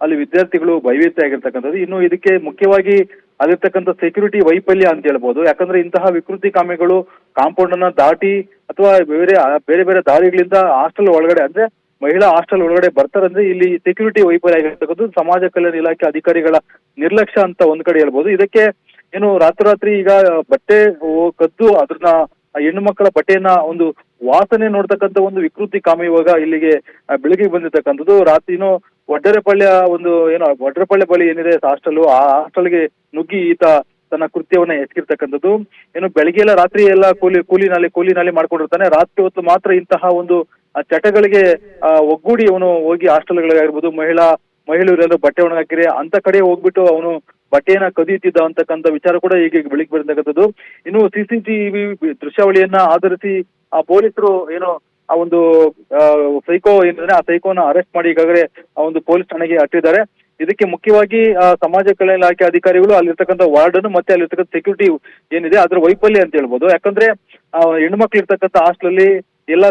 Speaker 4: ಅಲ್ಲಿ ವಿದ್ಯಾರ್ಥಿಗಳು ಭಯವೀತ ಆಗಿರ್ತಕ್ಕಂಥದ್ದು. ಇನ್ನು ಇದಕ್ಕೆ ಮುಖ್ಯವಾಗಿ ಅಲ್ಲಿರ್ತಕ್ಕಂಥ ಸೆಕ್ಯೂರಿಟಿ ವೈಫಲ್ಯ ಅಂತ ಹೇಳ್ಬೋದು. ಯಾಕಂದ್ರೆ ಇಂತಹ ವಿಕೃತಿ ಕಾಮಿಗಳು ಕಾಂಪೌಂಡ್ ಅನ್ನ ದಾಟಿ ಅಥವಾ ಬೇರೆ ಬೇರೆ ಬೇರೆ ದಾರಿಗಳಿಂದ ಹಾಸ್ಟೆಲ್ ಒಳಗಡೆ, ಅಂದ್ರೆ ಮಹಿಳಾ ಹಾಸ್ಟೆಲ್ ಒಳಗಡೆ ಬರ್ತಾರಂದ್ರೆ ಇಲ್ಲಿ ಸೆಕ್ಯೂರಿಟಿ ವೈಫಲ್ಯ ಆಗಿರ್ತಕ್ಕಂಥದ್ದು ಸಮಾಜ ಕಲ್ಯಾಣ ಇಲಾಖೆ ಅಧಿಕಾರಿಗಳ ನಿರ್ಲಕ್ಷ್ಯ ಅಂತ ಒಂದ್ ಕಡೆ ಹೇಳ್ಬೋದು. ಇದಕ್ಕೆ ಏನು ರಾತ್ರೋರಾತ್ರಿ ಈಗ ಬಟ್ಟೆ ಕದ್ದು ಅದ್ರನ್ನ ಹೆಣ್ಣು ಮಕ್ಕಳ ಬಟ್ಟೆಯನ್ನ ಒಂದು ವಾಸನೆ ನೋಡ್ತಕ್ಕಂಥ ಒಂದು ವಿಕೃತಿ ಕಾಮ ಇವಾಗ ಇಲ್ಲಿಗೆ ಬೆಳಿಗ್ಗೆ ಬಂದಿರ್ತಕ್ಕಂಥದ್ದು. ರಾತ್ರಿನೂ ಏನು ಒಂದು, ಏನೋ ಒಡ್ಡರೆಪಳ್ಳಿ ಬಳಿ ಏನಿದೆ ಹಾಸ್ಟೆಲ್ ಆ ಹಾಸ್ಟೆಲ್ಗೆ ನುಗ್ಗಿ ಈತ ತನ್ನ ಕೃತ್ಯವನ್ನ ಎಸಗಿರ್ತಕ್ಕಂಥದ್ದು. ಏನು ಬೆಳಗ್ಗೆ ಎಲ್ಲ ರಾತ್ರಿ ಎಲ್ಲ ಕೂಲಿ, ಕೂಲಿನಲ್ಲಿ ಕೂಲಿನಲ್ಲಿ ಕೂಲಿ ನಾಲಿ ಮಾಡ್ಕೊಂಡಿರ್ತಾನೆ. ರಾತ್ರಿ ಹೊತ್ತು ಮಾತ್ರ ಇಂತಹ ಒಂದು ಚಟಗಳಿಗೆ ಒಗ್ಗೂಡಿ ಅವನು ಹೋಗಿ ಹಾಸ್ಟೆಲ್ಗಳಿಗಾಗಿರ್ಬೋದು ಮಹಿಳಾ, ಮಹಿಳೆಯರೆಲ್ಲರೂ ಬಟ್ಟೆ ಒಣಗಾಕಿರಿ ಅಂತ ಕಡೆ ಹೋಗ್ಬಿಟ್ಟು ಅವನು ಬಟ್ಟೆಯನ್ನ ಕದಿಯುತ್ತಿದ್ದ ಅಂತಕ್ಕಂಥ ವಿಚಾರ ಕೂಡ ಈಗ ಬೆಳಿಗ್ಗೆ ಬರ್ತಕ್ಕಂಥದ್ದು ಇನ್ನು ಸಿಸಿಟಿವಿ ದೃಶ್ಯಾವಳಿಯನ್ನ ಆಧರಿಸಿ ಆ ಪೊಲೀಸರು ಏನು ಆ ಒಂದು ಸೈಕೋ ಏನಿದೆ ಆ ಸೈಕೋನ ಅರೆಸ್ಟ್ ಮಾಡಿ ಈಗಾಗಲೇ ಆ ಒಂದು ಪೊಲೀಸ್ ಠಾಣೆಗೆ ಅಟ್ಟಿದ್ದಾರೆ. ಇದಕ್ಕೆ ಮುಖ್ಯವಾಗಿ ಸಮಾಜ ಕಲ್ಯಾಣ ಇಲಾಖೆ ಅಧಿಕಾರಿಗಳು ಅಲ್ಲಿರ್ತಕ್ಕಂಥ ವಾರ್ಡನ್ ಮತ್ತೆ ಅಲ್ಲಿರ್ತಕ್ಕಂಥ ಸೆಕ್ಯೂರಿಟಿ ಏನಿದೆ ಅದ್ರ ವೈಫಲ್ಯ ಅಂತ ಹೇಳ್ಬೋದು. ಯಾಕಂದ್ರೆ ಹೆಣ್ಮಕ್ಳು ಇರ್ತಕ್ಕಂಥ ಹಾಸ್ಟೆಲ್ ಅಲ್ಲಿ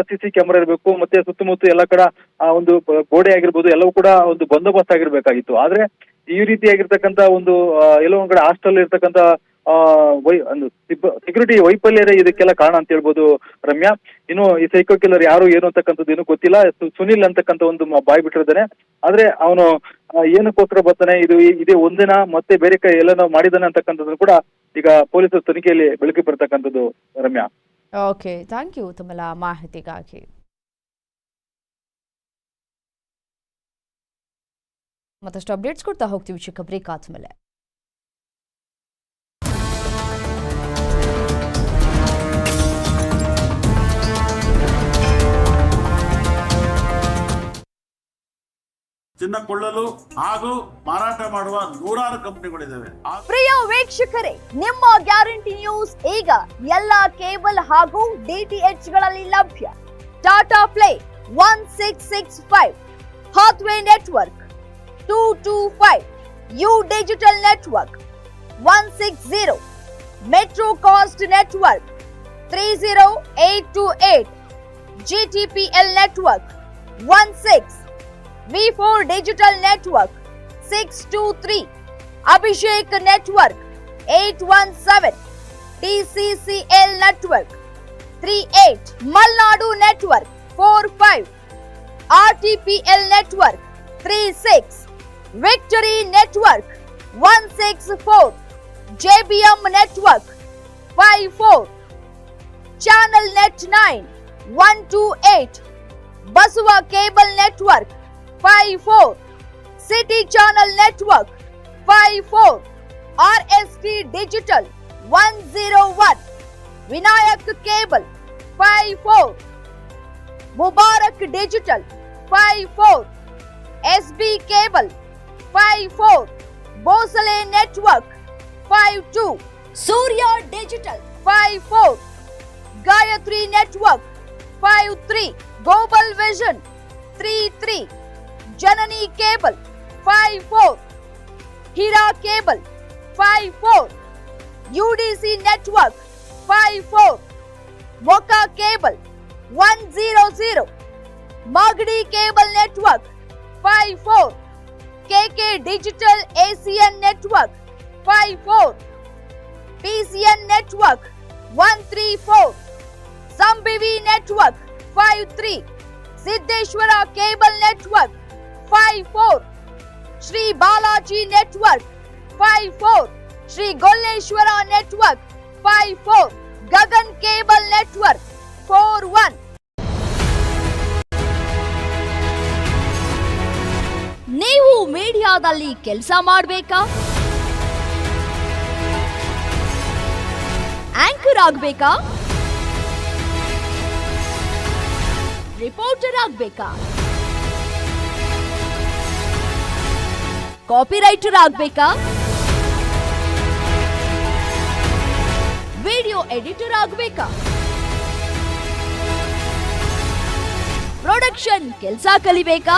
Speaker 4: ಸಿ ಸಿ ಕ್ಯಾಮೆರಾ ಇರಬೇಕು, ಮತ್ತೆ ಸುತ್ತಮುತ್ತ ಎಲ್ಲ ಕಡೆ, ಆ, ಒಂದು ಗೋಡೆ ಆಗಿರ್ಬೋದು, ಎಲ್ಲವೂ ಕೂಡ ಒಂದು ಬಂದೋಬಸ್ತ್ ಆಗಿರ್ಬೇಕಾಗಿತ್ತು. ಆದ್ರೆ, ಈ ರೀತಿಯಾಗಿರ್ತಕ್ಕಂಥ ಒಂದು ಎಲ್ಲೋ ಒಂದ್ ಕಡೆ ಹಾಸ್ಟೆಲ್ ಇರ್ತಕ್ಕಂಥ ವೈ ಸೆಕ್ಯೂರಿಟಿ ವೈಫಲ್ಯರೇ ಇದಕ್ಕೆಲ್ಲ ಕಾರಣ ಅಂತ ಹೇಳ್ಬೋದು ರಮ್ಯಾ. ಇನ್ನು ಈ ಸೈಕೋ ಕಿಲ್ಲರ್ ಯಾರು, ಏನು ಅಂತಕ್ಕಂಥದ್ದು ಏನು ಗೊತ್ತಿಲ್ಲ. ಸುನಿಲ್ ಅಂತಕ್ಕಂಥ ಒಂದು ಬಾಯಿ ಬಿಟ್ಟಿರ್ತಾನೆ. ಆದ್ರೆ ಅವನು ಏನಕ್ಕೋಸ್ಕರ ಬರ್ತಾನೆ, ಇದು ಇದೇ ಒಂದಿನ, ಮತ್ತೆ ಬೇರೆ ಕೈ ಎಲ್ಲನೋ ಮಾಡಿದಾನೆ ಅಂತಕ್ಕಂಥದ್ದು ಕೂಡ ಈಗ ಪೊಲೀಸರ ತನಿಖೆಯಲ್ಲಿ ಬೆಳಕಿಗೆ ಬರ್ತಕ್ಕಂಥದ್ದು ರಮ್ಯಾ.
Speaker 2: ಓಕೆ ಥ್ಯಾಂಕ್ ಯು ತಮ್ಮೆಲ್ಲ ಮಾಹಿತಿಗಾಗಿ. ಮತ್ತಷ್ಟು ಅಪ್ಡೇಟ್ಸ್ ಕೊಡ್ತಾ ಹೋಗ್ತೀವಿ ಚಿಕ್ಕ ಬ್ರೇಕ್ ಆದ್ಮೇಲೆ.
Speaker 5: ಚಿನ್ನ ಕೊಳ್ಳಲು ಹಾಗೂ ಮಾರಾಟ ಮಾಡುವ ನೂರಾರು ಕಂಪನಿಗಳಿದ್ದಾವೆ.
Speaker 2: ಪ್ರಿಯ ವೀಕ್ಷಕರೇ, ನಿಮ್ಮ ಗ್ಯಾರಂಟಿ ನ್ಯೂಸ್ ಈಗ ಎಲ್ಲ ಕೇಬಲ್ ಹಾಗೂ ಡಿಟಿಎಚ್ಗಳಲ್ಲಿ ಲಭ್ಯ. Tata Play one six six five, Hathway network two two five, U digital network one six zero, Metro Cast network three zero eight two eight GTPL network one six. V4 Digital Network 623 Abhishek Network 817 TCCL Network 38 Malnadu Network 45 RTPL Network 36 Victory Network 164 JBM Network 54 Channel Net 9 128 Basua Cable Network five four. City Channel Network five four. RST Digital one zero one. Vinayak Cable five four. Mubarak Digital five four. SB Cable five four. Bosale Network five two. Surya Digital five four. Gayatri Network five three. Global Vision three three. 33 Janani Cable 54 Hira Cable 54 UDC Network 54 Mocha Cable 100 Magadi cable network five four KK digital ACN network five four PCN network one three four ಸಂಬಿವಿ network five three Siddeshwara cable network five four Shri Balaji network five four Shri Golleshwara network five four Gagan cable network four one ನೀವು ಮೀಡಿಯಾದಲ್ಲಿ ಕೆಲಸ ಮಾಡಬೇಕಾ? Anchor ಆಗ್ಬೇಕಾ? Reporter ಆಗ್ಬೇಕಾ? Copywriter ಆಗ್ಬೇಕಾ? Video editor ಆಗ್ಬೇಕಾ? Production ಕೆಲಸ ಕಲಿಬೇಕಾ?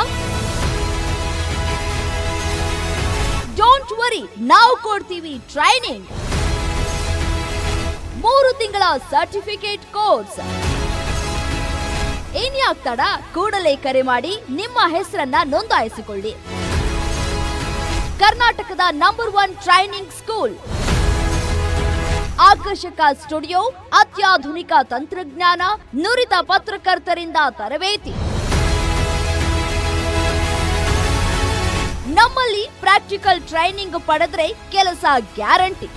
Speaker 2: ಡೋಂಟ್ ವರಿ ನಾವು ಕೊಡ್ತೀವಿ ಟ್ರೈನಿಂಗ್ ಮೂರು ತಿಂಗಳ ಸರ್ಟಿಫಿಕೇಟ್ ಕೋರ್ಸ್ ಇನ್ಯಾಕ್ ಕೂಡಲೇ ಕರೆ ಮಾಡಿ, ನಿಮ್ಮ ಹೆಸರನ್ನ ನೋಂದಾಯಿಸಿಕೊಳ್ಳಿ. ಕರ್ನಾಟಕದ ನಂಬರ್ ಒನ್ ಟ್ರೈನಿಂಗ್ ಸ್ಕೂಲ್ ಆಕರ್ಷಕ ಸ್ಟುಡಿಯೋ, ಅತ್ಯಾಧುನಿಕ ತಂತ್ರಜ್ಞಾನ, ನುರಿತ ಪತ್ರಕರ್ತರಿಂದ ತರಬೇತಿ. ನಮ್ಮಲ್ಲಿ ಪ್ರಾಕ್ಟಿಕಲ್ ಟ್ರೈನಿಂಗ್ ಪಡೆದ್ರೆ ಕೆಲಸ guarantee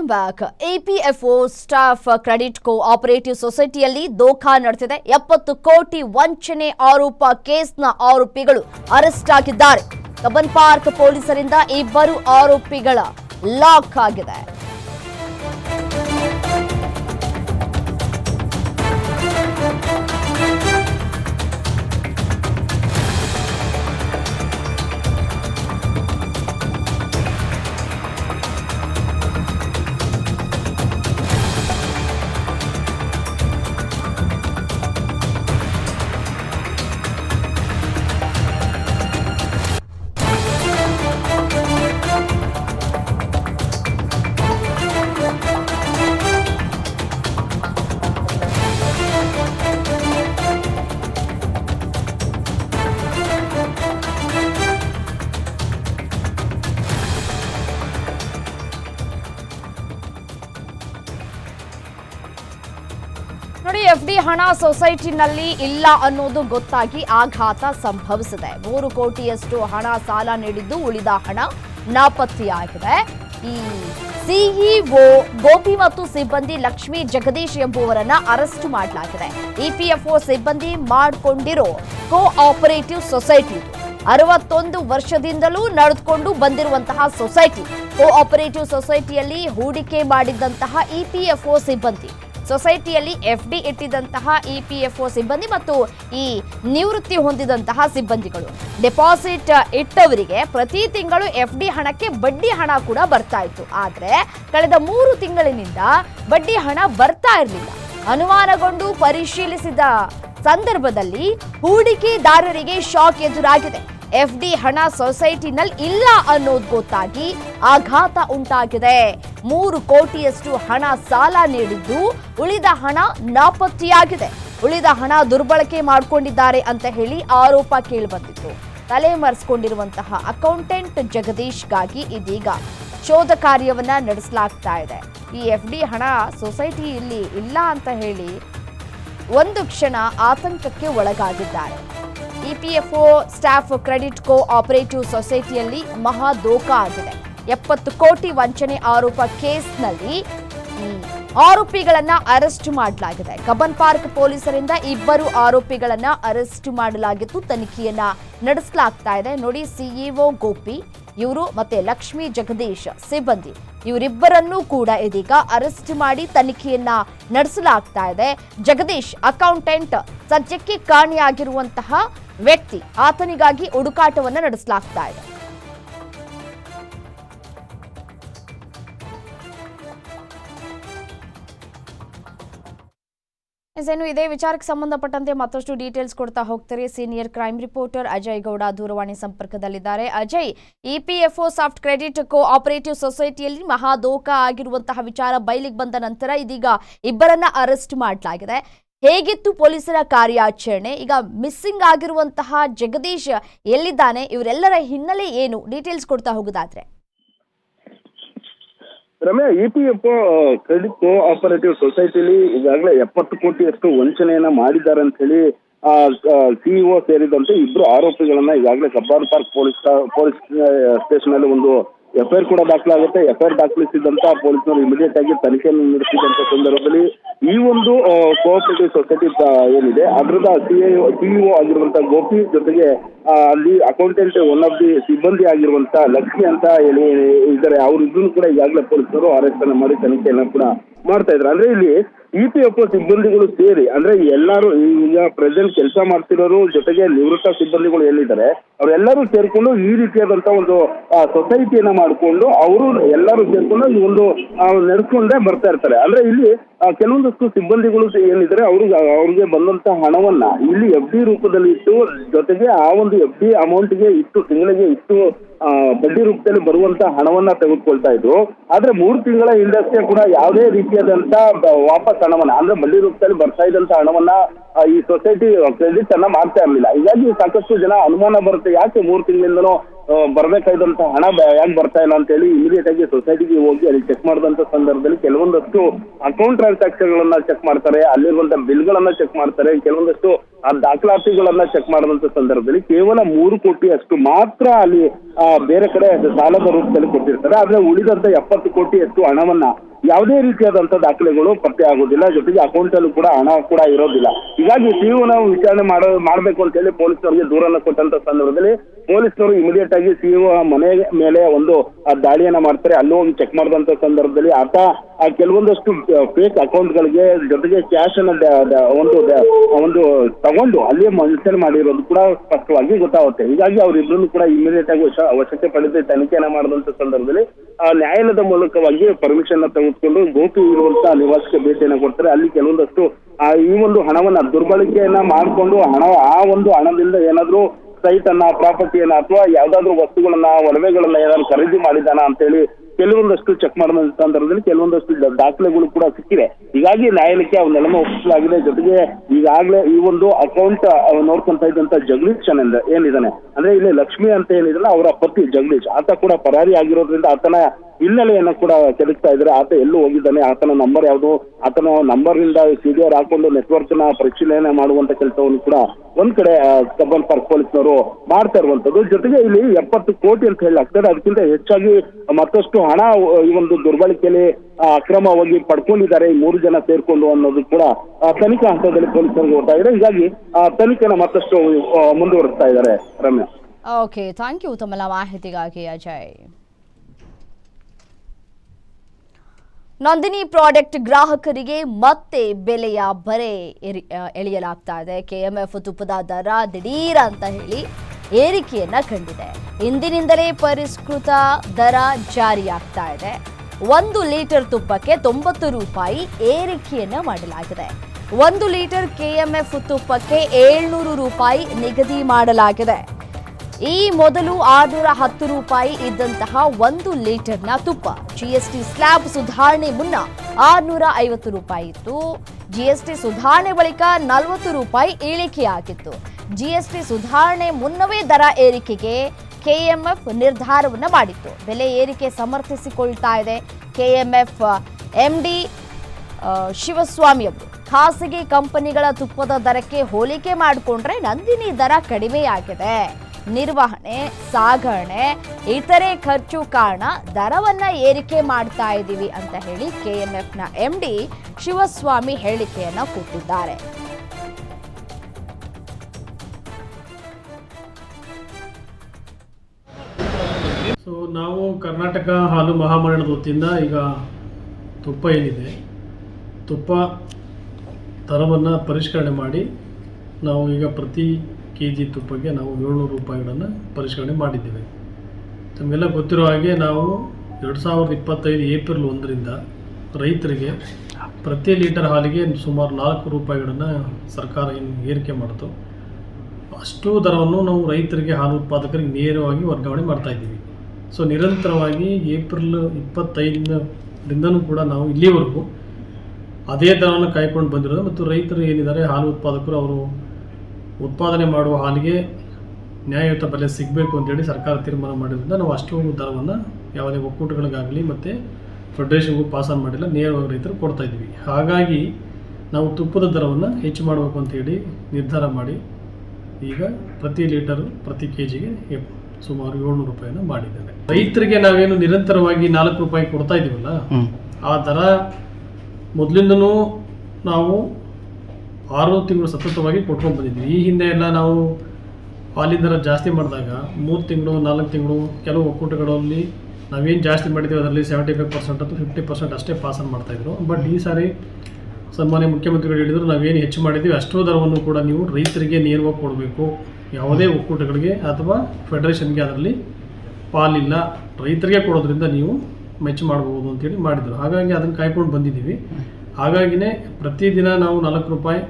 Speaker 2: welcome back EPFO staff credit co operative ಸೊಸೈಟಿಯಲ್ಲಿ ದೋಖಾ ನಡೆಸಿದೆ. ಎಪ್ಪತ್ತು ಕೋಟಿ ವಂಚನೆ ಆರೋಪ ಕೇಸ್ನ ಆರೋಪಿಗಳು ಅರೆಸ್ಟ್ ಆಗಿದ್ದಾರೆ. ಕಬನ್ ಪಾರ್ಕ್ ಪೊಲೀಸರಿಂದ ಇಬ್ಬರು ಆರೋಪಿಗಳ ಲಾಕ್ ಆಗಿದೆ. ಹಣ ಸೊಸೈಟಿನಲ್ಲಿ ಇಲ್ಲ ಅನ್ನೋದು ಗೊತ್ತಾಗಿ ಆಘಾತ ಸಂಭವಿಸಿದೆ. ಮೂರು ಕೋಟಿಯಷ್ಟು ಹಣ ಸಾಲ ನೀಡಿದ್ದು ಉಳಿದ ಹಣ ನಾಪತ್ತೆಯಾಗಿದೆ. ಈ ಸಿಇಒ ಗೋಪಿ ಮತ್ತು ಸಿಬ್ಬಂದಿ ಲಕ್ಷ್ಮಿ ಜಗದೀಶ್ ಎಂಬುವರನ್ನ ಅರೆಸ್ಟ್ ಮಾಡಲಾಗಿದೆ. ಇಪಿಎಫ್ಒ ಸಿಬ್ಬಂದಿ ಮಾಡಿಕೊಂಡಿರೋ ಕೋ ಆಪರೇಟಿವ್ ಸೊಸೈಟಿ ಅರವತ್ತೊಂದು ವರ್ಷದಿಂದಲೂ ನಡೆದುಕೊಂಡು ಬಂದಿರುವಂತಹ ಸೊಸೈಟಿ. ಕೋ ಆಪರೇಟಿವ್ ಸೊಸೈಟಿಯಲ್ಲಿ ಹೂಡಿಕೆ ಮಾಡಿದ್ದಂತಹ ಇಪಿಎಫ್ಒ ಸಿಬ್ಬಂದಿ. ಸೊಸೈಟಿಯಲ್ಲಿ ಎಫ್ ಡಿ ಇಟ್ಟಿದ್ದಂತಹ ಒ ಸಿಬ್ಬಂದಿ ಮತ್ತು ಈ ನಿವೃತ್ತಿ ಹೊಂದಿದಂತಹ ಸಿಬ್ಬಂದಿಗಳು. ಡೆಪಾಸಿಟ್ ಇಟ್ಟವರಿಗೆ ಪ್ರತಿ ತಿಂಗಳು ಎಫ್ ಡಿ ಹಣಕ್ಕೆ ಬಡ್ಡಿ ಹಣ ಕೂಡ ಬರ್ತಾ ಇತ್ತು. ಆದ್ರೆ ಕಳೆದ ಮೂರು ತಿಂಗಳಿನಿಂದ ಬಡ್ಡಿ ಹಣ ಬರ್ತಾ ಇರಲಿಲ್ಲ. ಅನುಮಾನಗೊಂಡು ಪರಿಶೀಲಿಸಿದ ಸಂದರ್ಭದಲ್ಲಿ ಹೂಡಿಕೆದಾರರಿಗೆ ಶಾಕ್ ಎದುರಾಗಿದೆ. ಎಫ್ ಡಿ ಹಣ ಸೊಸೈಟಿನಲ್ಲಿ ಇಲ್ಲ ಅನ್ನೋದು ಗೊತ್ತಾಗಿ ಆಘಾತ ಉಂಟಾಗಿದೆ. ಮೂರು ಕೋಟಿಯಷ್ಟು ಹಣ ಸಾಲ ನೀಡಿದ್ದು ಉಳಿದ ಹಣ ನಾಪತ್ತೆಯಾಗಿದೆ. ಉಳಿದ ಹಣ ದುರ್ಬಳಕೆ ಮಾಡಿಕೊಂಡಿದ್ದಾರೆ ಅಂತ ಹೇಳಿ ಆರೋಪ ಕೇಳಿಬಂದಿತ್ತು. ತಲೆಮರೆಸಿಕೊಂಡಿರುವಂತಹ ಅಕೌಂಟೆಂಟ್ ಜಗದೀಶ್ಗಾಗಿ ಇದೀಗ ಶೋಧ ಕಾರ್ಯವನ್ನ ನಡೆಸಲಾಗ್ತಾ ಇದೆ. ಈ ಎಫ್ ಡಿ ಹಣ ಸೊಸೈಟಿಯಲ್ಲಿ ಇಲ್ಲ ಅಂತ ಹೇಳಿ ಒಂದು ಕ್ಷಣ ಆತಂಕಕ್ಕೆ ಒಳಗಾಗಿದ್ದಾರೆ. EPFO staff credit co operative ಸೊಸೈಟಿಯಲ್ಲಿ ಮಹಾ ದೋಖ ಆಗಿದೆ. ಎಪ್ಪತ್ತು ಕೋಟಿ ವಂಚನೆ ಆರೋಪ ಕೇಸ್ನಲ್ಲಿ ಆರೋಪಿಗಳನ್ನ ಅರೆಸ್ಟ್ ಮಾಡಲಾಗಿದೆ. ಕಬ್ಬನ್ ಪಾರ್ಕ್ ಪೊಲೀಸರಿಂದ ಇಬ್ಬರು ಆರೋಪಿಗಳನ್ನ ಅರೆಸ್ಟ್ ಮಾಡಲಾಗಿದ್ದು ತನಿಖೆಯನ್ನ ನಡೆಸಲಾಗ್ತಾ ಇದೆ. ನೋಡಿ ಸಿಇಒ ಗೋಪಿ. ಇವರು ಮತ್ತೆ ಲಕ್ಷ್ಮಿ, ಜಗದೀಶ್, ಸಿಬ್ಬಂದಿ. ಇವರಿಬ್ಬರನ್ನೂ ಕೂಡ ಇದೀಗ ಅರೆಸ್ಟ್ ಮಾಡಿ ತನಿಖೆಯನ್ನ ನಡೆಸಲಾಗ್ತಾ ಇದೆ. ಜಗದೀಶ್ ಅಕೌಂಟೆಂಟ್ ಸದ್ಯಕ್ಕೆ ಕಾಣೆಯಾಗಿರುವಂತಹ ವ್ಯಕ್ತಿ ಆತನಿಗಾಗಿ ಹುಡುಕಾಟವನ್ನ ನಡೆಸಲಾಗ್ತಾ ಇದೆ. ಇನ್ನು ಇದೇ ವಿಚಾರಕ್ಕೆ ಸಂಬಂಧಪಟ್ಟಂತೆ ಮತ್ತಷ್ಟು ಡೀಟೇಲ್ಸ್ ಕೊಡ್ತಾ ಹೋಗ್ತಾರೆ. Senior crime reporter Ajay Gowda ದೂರವಾಣಿ ಸಂಪರ್ಕದಲ್ಲಿದ್ದಾರೆ. ಅಜಯ್ ಇಪಿಎಫ್ಒ ಸಾಫ್ಟ್ ಕ್ರೆಡಿಟ್ ಕೋ ಆಪರೇಟಿವ್ ಸೊಸೈಟಿಯಲ್ಲಿ ಮಹಾದೋಖ ಆಗಿರುವಂತಹ ವಿಚಾರ ಬಯಲಿಗೆ ಬಂದ ನಂತರ ಇದೀಗ ಇಬ್ಬರನ್ನ ಅರೆಸ್ಟ್ ಮಾಡಲಾಗಿದೆ. ಹೇಗಿತ್ತು ಪೊಲೀಸರ ಕಾರ್ಯಾಚರಣೆ? ಈಗ ಮಿಸ್ಸಿಂಗ್ ಆಗಿರುವಂತಹ ಜಗದೀಶ್ ಎಲ್ಲಿದ್ದಾನೆ? ಇವರೆಲ್ಲರ ಹಿನ್ನೆಲೆ ಏನು? ಡೀಟೇಲ್ಸ್ ಕೊಡ್ತಾ ಹೋಗೋದಾದ್ರೆ.
Speaker 6: Ramya E P F credit co operative ಸೊಸೈಟಿಲಿ ಈಗಾಗಲೇ ಎಪ್ಪತ್ತು ಕೋಟಿಯಷ್ಟು ವಂಚನೆಯನ್ನ ಮಾಡಿದ್ದಾರೆ ಅಂತ ಹೇಳಿ ಸಿಇಒ ಸೇರಿದಂತೆ ಇಬ್ರು ಆರೋಪಿಗಳನ್ನ ಈಗಾಗಲೇ Cubbon Park police police station ಅಲ್ಲಿ ಒಂದು ಎಫ್ಐಆರ್ ಕೂಡ ದಾಖಲಾಗುತ್ತೆ. ಎಫ್ಐಆರ್ ದಾಖಲಿಸಿದಂತ ಪೊಲೀಸರು ಇಮಿಡಿಯೇಟ್ ಆಗಿ ತನಿಖೆಯನ್ನು ನಡೆಸಿದಂತ ಸಂದರ್ಭದಲ್ಲಿ ಈ ಒಂದು ಕೋಆಪರೇಟಿವ್ ಸೊಸೈಟಿ ಏನಿದೆ, ಅದರದ ಸಿಇಒ ಆಗಿರುವಂತಹ ಗೋಪಿ ಜೊತೆಗೆ ಅಲ್ಲಿ ಅಕೌಂಟೆಂಟ್ ಒನ್ ಆಫ್ ದಿ ಸಿಬ್ಬಂದಿ ಆಗಿರುವಂತ ಲಕ್ಷ್ಮಿ ಅಂತ ಹೇಳಿ, ಇದ್ದಾರೆ. ಅವರಿಬ್ಬರು ಕೂಡ ಈಗಾಗಲೇ ಪೊಲೀಸರು ಅರೆಸ್ಟ್ ಮಾಡಿ ತನಿಖೆಯನ್ನ ಕೂಡ ಮಾಡ್ತಾ ಇದ್ರು ಅಂದ್ರೆ ಇಲ್ಲಿ ಇ ಪಿ ಎಫ್ ಸಿಬ್ಬಂದಿಗಳು ಸೇರಿ ಅಂದ್ರೆ ಎಲ್ಲರೂ ಈಗ ಪ್ರೆಸೆಂಟ್ ಕೆಲಸ ಮಾಡ್ತಿರೋರು ಜೊತೆಗೆ ನಿವೃತ್ತ ಸಿಬ್ಬಂದಿಗಳು ಏನಿದ್ದಾರೆ ಅವರೆಲ್ಲರೂ ಸೇರ್ಕೊಂಡು ಈ ರೀತಿಯಾದಂತ ಒಂದು ಸೊಸೈಟಿಯನ್ನ ಮಾಡಿಕೊಂಡು ಅವರು ಎಲ್ಲರೂ ಸೇರ್ಕೊಂಡು ಈ ಒಂದು ನಡ್ಕೊಂಡೆ ಬರ್ತಾ ಇರ್ತಾರೆ. ಅಂದ್ರೆ ಇಲ್ಲಿ ಕೆಲವೊಂದಷ್ಟು ಸಿಬ್ಬಂದಿಗಳು ಏನಿದ್ದಾರೆ ಅವ್ರಿಗೆ ಅವ್ರಿಗೆ ಬಂದಂತ ಹಣವನ್ನ ಇಲ್ಲಿ ಎಫ್ ಡಿ ರೂಪದಲ್ಲಿ ಇಟ್ಟು ಜೊತೆಗೆ ಆ ಒಂದು ಎಫ್ ಡಿ ಅಮೌಂಟ್ಗೆ ಇಷ್ಟು ತಿಂಗಳಿಗೆ ಇಷ್ಟು ಆ, ಬಡ್ಡಿ ರೂಪದಲ್ಲಿ ಬರುವಂತ ಹಣವನ್ನ ತೆಗೆದುಕೊಳ್ತಾ ಇದ್ರು. ಆದ್ರೆ ಮೂರು ತಿಂಗಳ ಹಿಂದಷ್ಟೇ ಕೂಡ ಯಾವುದೇ ರೀತಿಯಾದಂತ ವಾಪಸ್ ಹಣವನ್ನ, ಅಂದ್ರೆ ಬಡ್ಡಿ ರೂಪದಲ್ಲಿ ಬರ್ತಾ ಇದ್ದಂತ ಹಣವನ್ನ ಈ ಸೊಸೈಟಿ ಕ್ರೆಡಿಟ್ ಅನ್ನ ಮಾಡ್ತಾ ಇರ್ಲಿಲ್ಲ. ಹೀಗಾಗಿ ಸಾಕಷ್ಟು ಜನ ಅನುಮಾನ ಬರುತ್ತೆ, ಯಾಕೆ ಮೂರು ತಿಂಗಳಿಂದನೂ ಬರ್ಬೇಕಾದಂತ ಹಣ ಯಾಕೆ ಬರ್ತಾ ಇಲ್ಲ ಅಂತ ಹೇಳಿ ಇಮಿಡಿಯೇಟ್ ಆಗಿ ಸೊಸೈಟಿಗೆ ಹೋಗಿ ಅಲ್ಲಿ ಚೆಕ್ ಮಾಡಿದಂತ ಸಂದರ್ಭದಲ್ಲಿ ಕೆಲವೊಂದಷ್ಟು ಅಕೌಂಟ್ ಟ್ರಾನ್ಸಾಕ್ಷನ್ ಗಳನ್ನ ಚೆಕ್ ಮಾಡ್ತಾರೆ, ಅಲ್ಲಿರುವಂತ ಬಿಲ್ ಗಳನ್ನ ಚೆಕ್ ಮಾಡ್ತಾರೆ, ಕೆಲವೊಂದಷ್ಟು, ಆ, ದಾಖಲಾತಿಗಳನ್ನ ಚೆಕ್ ಮಾಡಿದಂತ ಸಂದರ್ಭದಲ್ಲಿ ಕೇವಲ ಮೂರು ಕೋಟಿ ಅಷ್ಟು ಮಾತ್ರ ಅಲ್ಲಿ ಬೇರೆ ಕಡೆ ಸಾಲದ ರೂಪದಲ್ಲಿ ಕೊಟ್ಟಿರ್ತಾರೆ. ಆದ್ರೆ ಉಳಿದಂತ ಎಪ್ಪತ್ತು ಕೋಟಿ ಅಷ್ಟು ಹಣವನ್ನ ಯಾವುದೇ ರೀತಿಯಾದಂತ ದಾಖಲೆಗಳು ಪತ್ತೆ ಆಗೋದಿಲ್ಲ. ಜೊತೆಗೆ ಅಕೌಂಟ್ ಅಲ್ಲೂ ಕೂಡ ಹಣ ಕೂಡ ಇರೋದಿಲ್ಲ. ಹೀಗಾಗಿ ಸಿಇಒ ನಾವು ವಿಚಾರಣೆ ಮಾಡೋ, ಮಾಡ್ಬೇಕು ಅಂತ ಹೇಳಿ ಪೊಲೀಸರಿಗೆ ದೂರನ್ನ ಕೊಟ್ಟಂತ ಸಂದರ್ಭದಲ್ಲಿ ಪೊಲೀಸರು ಇಮಿಡಿಯೇಟ್ ಆಗಿ ಸಿಇಒ ಮನೆ ಮೇಲೆ ಒಂದು ದಾಳಿಯನ್ನ ಮಾಡ್ತಾರೆ. ಅಲ್ಲೂ ಒಂದು ಚೆಕ್ ಮಾಡಿದಂತ ಸಂದರ್ಭದಲ್ಲಿ ಆತ ಕೆಲವೊಂದಷ್ಟು ಫೇಕ್ ಅಕೌಂಟ್ಗಳಿಗೆ ಜೊತೆಗೆ ಕ್ಯಾಶ್ ಅನ್ನ ಒಂದು ಒಂದು ತಗೊಂಡು ಅಲ್ಲಿಯೇ ಮನುಷ್ಯನ ಮಾಡಿರೋದು ಕೂಡ ಸ್ಪಷ್ಟವಾಗಿ ಗೊತ್ತಾಗುತ್ತೆ. ಹೀಗಾಗಿ ಅವರಿಬ್ರು ಕೂಡ ಇಮಿಡಿಯೇಟ್ ಆಗಿ ವಶ, ವಶಕ್ಕೆ ಪಡೆದು ತನಿಖೆಯನ್ನ ಮಾಡಿದಂತ ಸಂದರ್ಭದಲ್ಲಿ ನ್ಯಾಯಾಲಯದ ಮೂಲಕವಾಗಿ ಪರ್ಮಿಷನ್ ತೆಗೆದುಕೊಂಡು ಗೋಪಿ ಇರುವಂತಹ ನಿವಾಸಕ್ಕೆ ಭೇಟಿಯನ್ನು ಕೊಡ್ತಾರೆ. ಅಲ್ಲಿ ಕೆಲವೊಂದಷ್ಟು, ಆ, ಈ ಒಂದು ಹಣವನ್ನ ದುರ್ಬಳಕೆಯನ್ನ ಮಾಡಿಕೊಂಡು ಹಣ, ಆ ಒಂದು ಹಣದಿಂದ ಏನಾದ್ರೂ ಸೈಟ್ ಅನ್ನ ಪ್ರಾಪರ್ಟಿಯನ್ನ ಅಥವಾ ಯಾವ್ದಾದ್ರು ವಸ್ತುಗಳನ್ನ, ಒಡವೆಗಳನ್ನ ಏನಾದ್ರು ಖರೀದಿ ಮಾಡಿದಾನ ಅಂತೇಳಿ ಕೆಲವೊಂದಷ್ಟು ಚೆಕ್ ಮಾಡಿದ ಸಂದರ್ಭದಲ್ಲಿ ಕೆಲವೊಂದಷ್ಟು ದಾಖಲೆಗಳು ಕೂಡ ಸಿಕ್ಕಿವೆ. ಹೀಗಾಗಿ ನ್ಯಾಯಾಲಯಕ್ಕೆ ಅವನ್ನೆಲ್ಲ ಒಪ್ಪಿಸಲಾಗಿದೆ ಜೊತೆಗೆ ಈಗಾಗಲೇ ಈ ಒಂದು ಅಕೌಂಟ್ ನೋಡ್ಕೊಂತ ಇದ್ದಂತ ಜಗದೀಶ್ ಅನ್ನಂದ ಏನಿದಾನೆ? ಅಂದ್ರೆ ಇಲ್ಲಿ ಲಕ್ಷ್ಮಿ ಅಂತ ಏನಿದ್ರಲ್ಲ ಅವರ ಪತಿ ಜಗದೀಶ್. ಆತ ಕೂಡ ಪರಾರಿ ಆಗಿರೋದ್ರಿಂದ ಆತನ ಹಿನ್ನೆಲೆಯನ್ನ ಕೂಡ ಕೆದಕ್ತಾ ಇದ್ರೆ ಆತ ಎಲ್ಲೂ ಹೋಗಿದ್ದಾನೆ. ಆತನ ನಂಬರ್ ಯಾವುದು? ಆತನ ನಂಬರ್ ಇಂದ ಸಿಡಿಆರ್ ಹಾಕೊಂಡು ನೆಟ್ವರ್ಕ್ನ ಪರಿಶೀಲನೆ ಮಾಡುವಂತ ಕೆಲಸವನ್ನು ಕೂಡ ಒಂದ್ ಕಡೆ ಕಬ್ಬನ್ ಪಾರ್ಕ್ ಪೊಲೀಸ್ನವರು ಮಾಡ್ತಾ ಇರುವಂತದ್ದು. ಜೊತೆಗೆ ಇಲ್ಲಿ ಎಪ್ಪತ್ತು ಕೋಟಿ ಅಂತ ಹೇಳಿ ಅದಕ್ಕಿಂತ ಹೆಚ್ಚಾಗಿ ಮತ್ತಷ್ಟು ಹಣ ಈ ಒಂದು ದುರ್ಬಳಕೆಯಲ್ಲಿ ಅಕ್ರಮವಾಗಿ ಪಡ್ಕೊಂಡಿದ್ದಾರೆ ಮೂರು ಜನ ಸೇರ್ಕೊಂಡು ಅನ್ನೋದು ಕೂಡ ತನಿಖಾ ಹಂತದಲ್ಲಿ ಪೊಲೀಸರಿಗೆ ಇದೆ ಹೀಗಾಗಿ ತನಿಖೆನ ಮತ್ತಷ್ಟು ಮುಂದುವರಿಸ್ತಾ ಇದ್ದಾರೆ ರಮ್ಯಾ.
Speaker 2: ಓಕೆ, ಥ್ಯಾಂಕ್ ಯು ತಮ್ಮ ಮಾಹಿತಿಗಾಗಿ ಅಜಯ್. ನಂದಿನಿ ಪ್ರಾಡಕ್ಟ್ ಗ್ರಾಹಕರಿಗೆ ಮತ್ತೆ ಬೆಲೆಯ ಬರೆ ಎಳೆಯಲಾಗ್ತಾ ಇದೆ. ಕೆಎಂಎಫ್ ತುಪ್ಪದ ದರ ದಿಢೀರ್ ಅಂತ ಹೇಳಿ ಏರಿಕೆಯನ್ನ ಕಂಡಿದೆ. ಇಂದಿನಿಂದಲೇ ಪರಿಷ್ಕೃತ ದರ ಜಾರಿಯಾಗ್ತಾ ಇದೆ. ಒಂದು ಲೀಟರ್ ತುಪ್ಪಕ್ಕೆ ತೊಂಬತ್ತು ರೂಪಾಯಿ ಏರಿಕೆಯನ್ನ ಮಾಡಲಾಗಿದೆ. ಒಂದು ಲೀಟರ್ ಕೆಎಂಎಫ್ ತುಪ್ಪಕ್ಕೆ ಏಳ್ನೂರು ರೂಪಾಯಿ ನಿಗದಿ ಮಾಡಲಾಗಿದೆ. ಈ ಮೊದಲು ಆರುನೂರ ಹತ್ತು ರೂಪಾಯಿ ಇದ್ದಂತಹ ಒಂದು ಲೀಟರ್ನ ತುಪ್ಪ ಜಿಎಸ್ಟಿ ಸ್ಲ್ಯಾಬ್ ಸುಧಾರಣೆ ಮುನ್ನ ಆರುನೂರ ಐವತ್ತು ರೂಪಾಯಿ ಇತ್ತು. ಜಿಎಸ್ಟಿ ಸುಧಾರಣೆ ಬಳಿಕ ನಲವತ್ತು ರೂಪಾಯಿ ಇಳಿಕೆಯಾಗಿತ್ತು. ಜಿಎಸ್ಟಿ ಸುಧಾರಣೆ ಮುನ್ನವೇ ದರ ಏರಿಕೆಗೆ ಕೆಎಂಎಫ್ ನಿರ್ಧಾರವನ್ನು ಮಾಡಿತ್ತು. ಬೆಲೆ ಏರಿಕೆ ಸಮರ್ಥಿಸಿಕೊಳ್ತಾ ಇದೆ ಕೆಎಂಎಫ್ ಎಂಡಿ ಡಿ ಶಿವಸ್ವಾಮಿ ಅವರು. ಖಾಸಗಿ ಕಂಪನಿಗಳ ತುಪ್ಪದ ದರಕ್ಕೆ ಹೋಲಿಕೆ ಮಾಡಿಕೊಂಡ್ರೆ ನಂದಿನಿ ದರ ಕಡಿಮೆಯಾಗಿದೆ ನಿರ್ವಹಣೆ, ಸಾಗಣೆ, ಇತರೆ ಖರ್ಚು ಕಾರಣ ದರವನ್ನ ಏರಿಕೆ ಮಾಡ್ತಾ ಇದ್ದೀವಿ ಅಂತ ಹೇಳಿ ಕೆಎಂಎಫ್ನ ಎಂಡಿ ಶಿವಸ್ವಾಮಿ ಹೇಳಿಕೆಯನ್ನು ಕೊಟ್ಟಿದ್ದಾರೆ
Speaker 7: ಸೊ ನಾವು ಕರ್ನಾಟಕ ಹಾಲು ಮಹಾಮಂಡಳದ ವತಿಯಿಂದ ಈಗ ತುಪ್ಪ ಏನಿದೆ, ತುಪ್ಪ ದರವನ್ನು ಪರಿಷ್ಕರಣೆ ಮಾಡಿ ನಾವು ಈಗ ಪ್ರತಿ ಕೆ ಜಿ ತುಪ್ಪಕ್ಕೆ ನಾವು ಏಳ್ನೂರು ರೂಪಾಯಿಗಳನ್ನು ಪರಿಷ್ಕರಣೆ ಮಾಡಿದ್ದೇವೆ. ತಮಗೆಲ್ಲ ಗೊತ್ತಿರೋ ಹಾಗೆ ನಾವು ಎರಡು ಸಾವಿರದ ಇಪ್ಪತ್ತೈದು ಏಪ್ರಿಲ್ ಒಂದರಿಂದ ರೈತರಿಗೆ ಪ್ರತಿ ಲೀಟರ್ ಹಾಲಿಗೆ ಸುಮಾರು ನಾಲ್ಕು ರೂಪಾಯಿಗಳನ್ನು ಸರ್ಕಾರ ಏನು ಏರಿಕೆ ಮಾಡಿತು. ಅಷ್ಟು ದರವನ್ನು ನಾವು ರೈತರಿಗೆ, ಹಾಲು ಉತ್ಪಾದಕರಿಗೆ ನೇರವಾಗಿ ವರ್ಗಾವಣೆ ಮಾಡ್ತಾ ಇದ್ದೀವಿ. ಸೊ ನಿರಂತರವಾಗಿ ಏಪ್ರಿಲ್ ಇಪ್ಪತ್ತೈದರಿಂದನೂ ಕೂಡ ನಾವು ಇಲ್ಲಿವರೆಗೂ ಅದೇ ದರವನ್ನು ಕಾಯ್ಕೊಂಡು ಬಂದಿರೋದು ಮತ್ತು ರೈತರು ಏನಿದ್ದಾರೆ ಹಾಲು ಉತ್ಪಾದಕರು ಅವರು ಉತ್ಪಾದನೆ ಮಾಡುವ ಹಾಲಿಗೆ ನ್ಯಾಯಯುತ ಬೆಲೆ ಸಿಗಬೇಕು ಅಂತೇಳಿ ಸರ್ಕಾರ ತೀರ್ಮಾನ ಮಾಡಿರೋದ್ರಿಂದ ನಾವು ಅಷ್ಟು ದರವನ್ನು ಯಾವುದೇ ಒಕ್ಕೂಟಗಳಿಗಾಗಲಿ ಮತ್ತು ಫೆಡರೇಷನ್ಗೂ ಪಾಸ್ ಆನ್ ಮಾಡಿಲ್ಲ, ನೇರವಾಗಿ ರೈತರು ಕೊಡ್ತಾ ಇದ್ದೀವಿ. ಹಾಗಾಗಿ ನಾವು ತುಪ್ಪದ ದರವನ್ನು ಹೆಚ್ಚು ಮಾಡಬೇಕು ಅಂತೇಳಿ ನಿರ್ಧಾರ ಮಾಡಿ. ಈಗ ಪ್ರತಿ ಲೀಟರು ಪ್ರತಿ ಕೆ ಜಿಗೆ ಸುಮಾರು ಏಳ್ನೂರು ರೂಪಾಯಿನ ಮಾಡಿದ್ದೇನೆ. ರೈತರಿಗೆ ನಾವೇನು ನಿರಂತರವಾಗಿ ನಾಲ್ಕು ರೂಪಾಯಿ ಕೊಡ್ತಾ ಇದೀವಲ್ಲ ಆ ದರ ಮೊದಲಿಂದನೂ ನಾವು ಆರು ತಿಂಗಳು ಸತತವಾಗಿ ಕೊಟ್ಕೊಂಡು ಬಂದಿದ್ವಿ ಈ ಹಿಂದೆ ಎಲ್ಲ ನಾವು ಹಾಲಿನ ದರ ಜಾಸ್ತಿ ಮಾಡಿದಾಗ ಮೂರು ತಿಂಗಳು ನಾಲ್ಕು ತಿಂಗಳು ಕೆಲವು ಒಕ್ಕೂಟಗಳಲ್ಲಿ ನಾವೇನು ಜಾಸ್ತಿ ಮಾಡಿದ್ದೀವಿ ಅದರಲ್ಲಿ ಸೆವೆಂಟಿ ಫೈವ್ ಪರ್ಸೆಂಟ್ ಅಥವಾ ಫಿಫ್ಟಿ ಪರ್ಸೆಂಟ್ ಅಷ್ಟೇ ಪಾಸನ್ ಮಾಡ್ತಾಯಿದ್ರು ಬಟ್ ಈ ಸಾರಿ ಸನ್ಮಾನ್ಯ ಮುಖ್ಯಮಂತ್ರಿಗಳು ಹೇಳಿದರು ನಾವೇನು ಹೆಚ್ಚು ಮಾಡಿದ್ದೀವಿ ಅಷ್ಟೋ ದರವನ್ನು ಕೂಡ ನೀವು ರೈತರಿಗೆ ನೇರವಾಗಿ ಕೊಡಬೇಕು. ಯಾವುದೇ ಒಕ್ಕೂಟಗಳಿಗೆ ಅಥವಾ ಫೆಡರೇಷನ್ಗೆ ಅದರಲ್ಲಿ ಪಾಲಿಲ್ಲ ರೈತರಿಗೆ ಕೊಡೋದ್ರಿಂದ ನೀವು ಮೆಚ್ಚು ಮಾಡ್ಬೋದು ಅಂತೇಳಿ ಮಾಡಿದರು. ಹಾಗಾಗಿ ಅದನ್ನು ಕಾಯ್ಕೊಂಡು ಬಂದಿದ್ದೀವಿ. ಹಾಗಾಗಿನೇ ಪ್ರತಿದಿನ ನಾವು ನಾಲ್ಕು ರೂಪಾಯಿ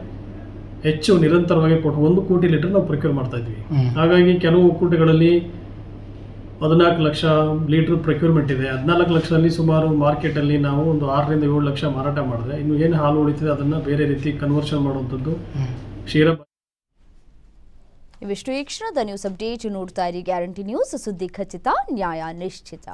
Speaker 7: ಹೆಚ್ಚು ನಿರಂತರವಾಗಿ ಕೊಟ್ಟು ಒಂದು ಕೋಟಿ ಲೀಟರ್ ನಾವು ಪ್ರೊಕ್ಯೂರ್ ಮಾಡ್ತಾ ಇದ್ವಿ ಹಾಗಾಗಿ ಕೆಲವು ಒಕ್ಕೂಟಗಳಲ್ಲಿ ಹದಿನಾಲ್ಕು ಲಕ್ಷ ಲೀಟ್ರ್ ಪ್ರೊಕ್ಯೂರ್ಮೆಂಟ್ ಇದೆ. ಹದಿನಾಲ್ಕು ಲಕ್ಷದಲ್ಲಿ ಸುಮಾರು ಮಾರ್ಕೆಟಲ್ಲಿ ನಾವು ಒಂದು ಆರರಿಂದ ಏಳು ಲಕ್ಷ ಮಾರಾಟ ಮಾಡಿದ್ರೆ, ಇನ್ನು ಏನು ಹಾಲು ಉಳಿತಿದೆ ಅದನ್ನು ಬೇರೆ ರೀತಿ ಕನ್ವರ್ಷನ್ ಮಾಡುವಂಥದ್ದು ಕ್ಷೀರ
Speaker 2: ಇವಿಷ್ಟು ಈ ಕ್ಷಣದ ನ್ಯೂಸ್ ಅಪ್ಡೇಟ್ ನೋಡ್ತಾ ಇರಿ. ಗ್ಯಾರಂಟಿ ನ್ಯೂಸ್ ಸುದ್ದಿ ಖಚಿತ, ನ್ಯಾಯ ನಿಶ್ಚಿತ.